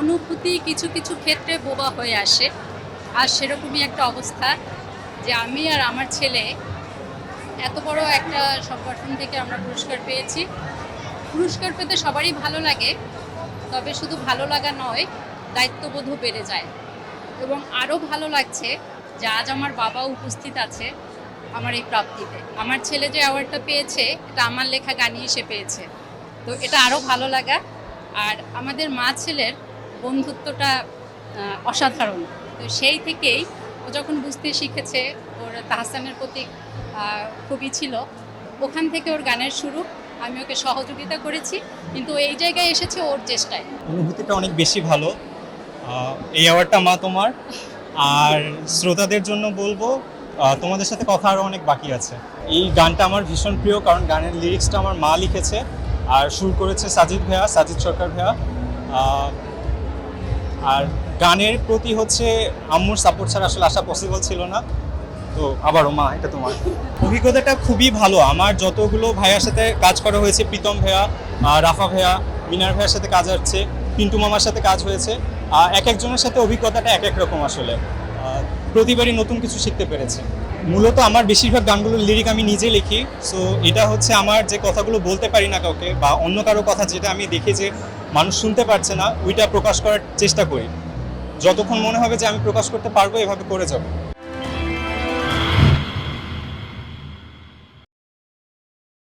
অনুভূতি কিছু কিছু ক্ষেত্রে বোবা হয়ে আসে। আর সেরকমই একটা অবস্থা যে আমি আর আমার ছেলে এত বড় একটা সংগঠন থেকে আমরা পুরস্কার পেয়েছি। পুরস্কার পেতে সবারই ভালো লাগে, তবে শুধু ভালো লাগা নয়, দায়িত্ববোধও বেড়ে যায়। এবং আরও ভালো লাগছে যে আজ আমার বাবা উপস্থিত আছে আমার এই প্রাপ্তিতে। আমার ছেলে যে অ্যাওয়ার্ডটা পেয়েছে, এটা আমার লেখা গানই এসে পেয়েছে। তো এটা আরও ভালো লাগা। আর আমাদের মা ছেলের বন্ধুত্বটা অসাধারণ। তো সেই থেকেই ও যখন বুঝতে শিখেছে, ওর তাহসানের প্রতি খুবই ছিল, ওখান থেকে ওর গানের শুরু, আমি ওকে সহযোগিতা করেছি, কিন্তু এই জায়গায় এসেছে ওর চেষ্টায়। অনুভূতিটা অনেক বেশি ভালো। এই অ্যাওয়ার্ডটা মা তোমার। আর শ্রোতাদের জন্য বলব তোমাদের সাথে কথা আরও অনেক বাকি আছে। এই গানটা আমার ভীষণ প্রিয়, কারণ গানের লিরিক্সটা আমার মা লিখেছে। আর সুর করেছে সাজিদ ভাইয়া, সাজিদ সরকার ভাইয়া। আর গানের প্রতি হচ্ছে আম্মুর সাপোর্ট ছাড়া আসলে আসা পসিবল ছিল না। তো আবারও মা, এটা তোমার। অভিজ্ঞতাটা খুবই ভালো। আমার যতগুলো ভাইয়ার সাথে কাজ করা হয়েছে, প্রীতম ভাইয়া রাফা ভাইয়া, মিনার ভাইয়ার সাথে কাজ হচ্ছে, পিন্টু মামার সাথে কাজ হয়েছে এক একজনের সাথে অভিজ্ঞতাটা এক এক রকম আসলে। প্রতিবারই নতুন কিছু শিখতে পেরেছে। মূলত আমার বেশিরভাগ গানগুলোর লিরিক আমি নিজে লিখি। সো এটা হচ্ছে আমার যে কথাগুলো বলতে পারি না কাউকে বা অন্য কারও কথা যেটা আমি দেখি যে মানুষ শুনতে পারছে না, ওইটা প্রকাশ করার চেষ্টা করি। যতক্ষণ মনে হবে যে আমি প্রকাশ করতে পারব, এভাবে করে যাব।